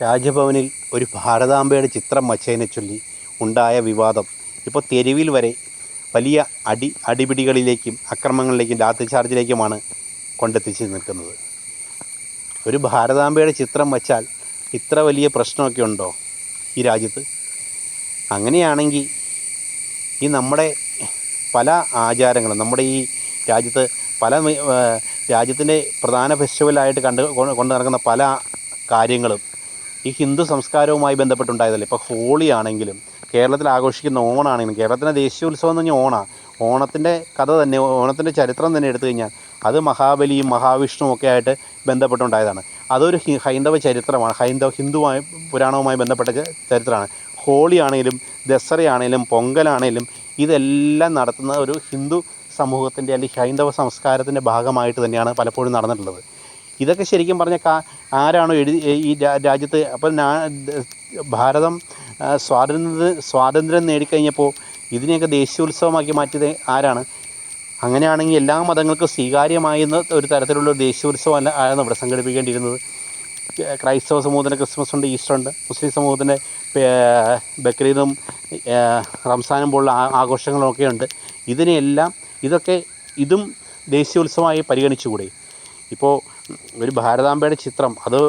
രാജഭവനിൽ ഒരു ഭാരതാംബയുടെ ചിത്രം വച്ചതിനെ ചൊല്ലി ഉണ്ടായ വിവാദം ഇപ്പോൾ തെരുവിൽ വരെ വലിയ അടി അടിപിടികളിലേക്കും അക്രമങ്ങളിലേക്കും ലാത്തി ചാർജിലേക്കുമാണ് കൊണ്ടെത്തിച്ച് നിൽക്കുന്നത്. ഒരു ഭാരതാംബയുടെ ചിത്രം വച്ചാൽ ഇത്ര വലിയ പ്രശ്നമൊക്കെ ഉണ്ടോ ഈ രാജ്യത്ത്? അങ്ങനെയാണെങ്കിൽ ഈ നമ്മുടെ പല ആചാരങ്ങളും നമ്മുടെ ഈ രാജ്യത്ത് പല രാജ്യത്തിന്റെ പ്രധാന ഫെസ്റ്റിവലായിട്ട് കണ്ട് കൊണ്ട് നടക്കുന്ന പല കാര്യങ്ങളും ഈ ഹിന്ദു സംസ്കാരവുമായി ബന്ധപ്പെട്ടുണ്ടായതല്ലേ? ഇപ്പോൾ ഹോളി ആണെങ്കിലും കേരളത്തിൽ ആഘോഷിക്കുന്ന ഓണാണെങ്കിലും കേരളത്തിന്റെ ദേശീയോത്സവം എന്ന് പറഞ്ഞാൽ ഓണാണ് ഓണത്തിന്റെ കഥ തന്നെ ഓണത്തിന്റെ ചരിത്രം തന്നെ എടുത്തു കഴിഞ്ഞാൽ അത് മഹാബലിയും മഹാവിഷ്ണുവും ഒക്കെ ആയിട്ട് ബന്ധപ്പെട്ടുണ്ടായതാണ്. അതൊരു ഹൈന്ദവ ചരിത്രമാണ്. ഹൈന്ദവ ഹിന്ദുവായ പുരാണവുമായി ബന്ധപ്പെട്ട ചരിത്രമാണ്. ഹോളി ആണെങ്കിലും ദസറയാണെങ്കിലും പൊങ്കലാണെങ്കിലും ഇതെല്ലാം നടത്തുന്ന ഒരു ഹിന്ദു സമൂഹത്തിന്റെ അല്ലെങ്കിൽ ഹൈന്ദവ സംസ്കാരത്തിന്റെ ഭാഗമായിട്ട് തന്നെയാണ് പലപ്പോഴും നടന്നിട്ടുള്ളത്. ഇതൊക്കെ ശരിക്കും പറഞ്ഞ ആരാണോ എഴുതി ഈ രാജ്യത്ത് അപ്പം ഭാരതം സ്വാതന്ത്ര്യ സ്വാതന്ത്ര്യം നേടിക്കഴിഞ്ഞപ്പോൾ ഇതിനെയൊക്കെ ദേശീയോത്സവമാക്കി മാറ്റിയത് ആരാണ്? അങ്ങനെയാണെങ്കിൽ എല്ലാ മതങ്ങൾക്കും സ്വീകാര്യമായിരുന്ന ഒരു തരത്തിലുള്ള ദേശീയോത്സവം അല്ല ആയിരുന്നു ഇവിടെ സംഘടിപ്പിക്കേണ്ടിയിരുന്നത്? ക്രൈസ്തവ സമൂഹത്തിന് ക്രിസ്മസ് ഉണ്ട് ഈസ്റ്റർ ഉണ്ട് മുസ്ലിം സമൂഹത്തിന്റെ ബക്രീദും റംസാനും പോലുള്ള ആഘോഷങ്ങളൊക്കെ ഉണ്ട്. ഇതിനെയെല്ലാം ഇതൊക്കെ ഇതും ദേശീയോത്സവമായി പരിഗണിച്ചുകൂടെ? ഇപ്പോൾ ഒരു ഭാരതാംബയുടെ ചിത്രം. അത്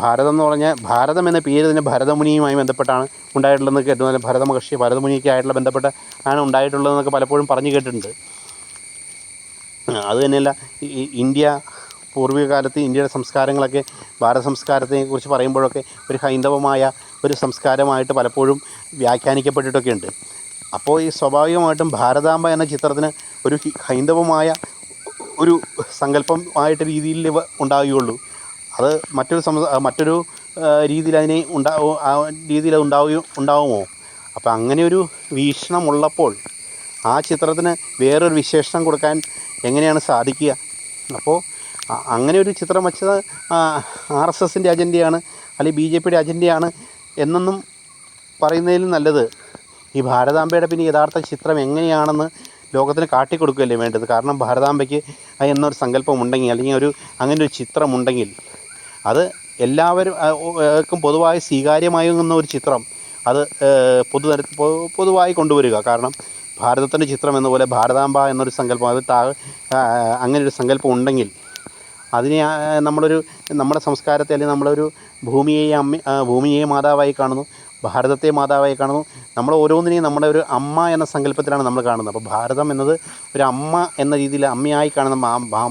ഭാരതം എന്ന് പറഞ്ഞാൽ ഭാരതം എന്ന പേര് തന്നെ ഭരതമുനിയുമായി ബന്ധപ്പെട്ടാണ് ഉണ്ടായിട്ടുള്ളതെന്ന് കേട്ടു ഭരത മഹർഷി ഭരതമുനിയൊക്കെ ആയിട്ടുള്ള ബന്ധപ്പെട്ട ആണ് ഉണ്ടായിട്ടുള്ളതെന്നൊക്കെ പലപ്പോഴും പറഞ്ഞു കേട്ടിട്ടുണ്ട്. അത് തന്നെയല്ല ഇന്ത്യ പൂർവികകാലത്ത് ഇന്ത്യയുടെ സംസ്കാരങ്ങളൊക്കെ ഭാരത സംസ്കാരത്തെക്കുറിച്ച് പറയുമ്പോഴൊക്കെ ഒരു ഹൈന്ദവമായ ഒരു സംസ്കാരമായിട്ട് പലപ്പോഴും വ്യാഖ്യാനിക്കപ്പെട്ടിട്ടൊക്കെ ഉണ്ട് അപ്പോൾ ഈ സ്വാഭാവികമായിട്ടും ഭാരതാംബ എന്ന ചിത്രത്തിന് ഒരു ഹൈന്ദവമായ ഒരു സങ്കല്പമായിട്ട് രീതിയിൽ ഉണ്ടാവുകയുള്ളൂ. അത് മറ്റൊരു സമ മറ്റൊരു രീതിയിൽ അതിനെ ഉണ്ടാവോ ആ രീതിയിൽ ഉണ്ടാവുകയോ ഉണ്ടാവുമോ? അപ്പോൾ അങ്ങനെ ഒരു വീക്ഷണമുള്ളപ്പോൾ ആ ചിത്രത്തിന് വേറൊരു വിശേഷണം കൊടുക്കാൻ എങ്ങനെയാണ് സാധിക്കുക? അപ്പോൾ അങ്ങനെ ഒരു ചിത്രം വച്ചത് ആർ എസ് എസിന്റെ അജണ്ടയാണ് അല്ലെങ്കിൽ ബി ജെ പിയുടെ അജണ്ടയാണ് എന്നൊന്നും പറയുന്നതിലും നല്ലത്. ഈ ഭാരതാംബയുടെ പിന്നെ യഥാർത്ഥ ചിത്രം എങ്ങനെയാണെന്ന് ലോകത്തിന് കാട്ടിക്കൊടുക്കുകയല്ലേ വേണ്ടത്? കാരണം ഭാരതാംബയ്ക്ക് എന്നൊരു സങ്കല്പമുണ്ടെങ്കിൽ അല്ലെങ്കിൽ ഒരു അങ്ങനെ ഒരു ചിത്രമുണ്ടെങ്കിൽ അത് എല്ലാവരും പൊതുവായി സ്വീകാര്യമാകുന്ന ഒരു ചിത്രം അത് പൊതുതര പൊതുവായി കൊണ്ടുവരിക. കാരണം ഭാരതത്തിന്റെ ചിത്രം എന്നപോലെ ഭാരതാംബ എന്നൊരു സങ്കല്പം അത് താ ഒരു സങ്കല്പം ഉണ്ടെങ്കിൽ അതിനെ നമ്മളൊരു നമ്മുടെ സംസ്കാരത്തെ അല്ലെങ്കിൽ നമ്മളൊരു ഭൂമിയെ അമ്മ ഭൂമിയെ മാതാവായി കാണുന്നു. ഭാരതത്തെ മാതാവായി കാണുന്നു. നമ്മൾ ഓരോന്നിനെയും നമ്മുടെ ഒരു അമ്മ എന്ന സങ്കല്പത്തിലാണ് നമ്മൾ കാണുന്നത്. അപ്പോൾ ഭാരതം എന്നത് ഒരു അമ്മ എന്ന രീതിയിൽ അമ്മയായി കാണുന്ന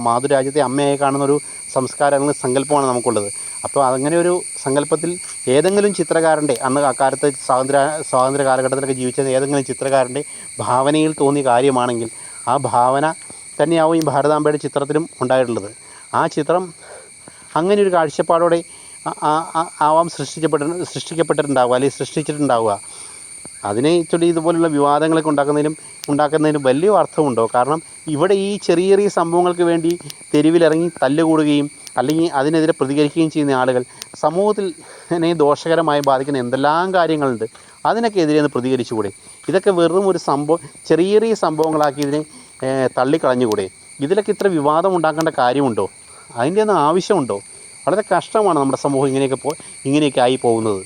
മാതൃരാജ്യത്തെ അമ്മയായി കാണുന്ന ഒരു സംസ്കാരം അല്ലെങ്കിൽ സങ്കല്പമാണ് നമുക്കുള്ളത്. അപ്പോൾ അങ്ങനെ ഒരു സങ്കല്പത്തിൽ ഏതെങ്കിലും ചിത്രകാരന്റെ അന്ന് അക്കാലത്ത് സ്വാതന്ത്ര്യ സ്വാതന്ത്ര്യ കാലഘട്ടത്തിലൊക്കെ ജീവിച്ച ഏതെങ്കിലും ചിത്രകാരന്റെ ഭാവനയിൽ തോന്നിയ കാര്യമാണെങ്കിൽ ആ ഭാവന തന്നെയാവും ഈ ഭാരതാംബയുടെ ചിത്രത്തിലും ഉണ്ടായിട്ടുള്ളത്. ആ ചിത്രം അങ്ങനെ ഒരു കാഴ്ചപ്പാടോടെ ആവാം സൃഷ്ടിക്കപ്പെട്ട സൃഷ്ടിക്കപ്പെട്ടിട്ടുണ്ടാവുക അല്ലെങ്കിൽ സൃഷ്ടിച്ചിട്ടുണ്ടാവുക. അതിനെ ചൊല്ലി ഇതുപോലുള്ള വിവാദങ്ങളൊക്കെ ഉണ്ടാക്കുന്നതിനും ഉണ്ടാക്കുന്നതിനും വലിയ അർത്ഥമുണ്ടോ? കാരണം ഇവിടെ ഈ ചെറിയ ചെറിയ സംഭവങ്ങൾക്ക് വേണ്ടി തെരുവിലിറങ്ങി തല്ലുകൂടുകയും അല്ലെങ്കിൽ അതിനെതിരെ പ്രതികരിക്കുകയും ചെയ്യുന്ന ആളുകൾ സമൂഹത്തിൽ ദോഷകരമായി ബാധിക്കുന്ന എന്തെല്ലാം കാര്യങ്ങളുണ്ട്? അതിനൊക്കെ എതിരെ ഒന്ന് പ്രതികരിച്ചുകൂടെ? ഇതൊക്കെ വെറും ഒരു സംഭവം ചെറിയ ചെറിയ സംഭവങ്ങളാക്കി ഇതിനെ തള്ളിക്കളഞ്ഞുകൂടെ? ഇതിലൊക്കെ ഇത്ര വിവാദം ഉണ്ടാക്കേണ്ട കാര്യമുണ്ടോ? അതിന്റെ ഒന്നും ആവശ്യമുണ്ടോ? വളരെ കഷ്ടമാണ് നമ്മുടെ സമൂഹം ഇങ്ങനെയൊക്കെ പോ ഇങ്ങനെയൊക്കെ ആയി പോകുന്നത്.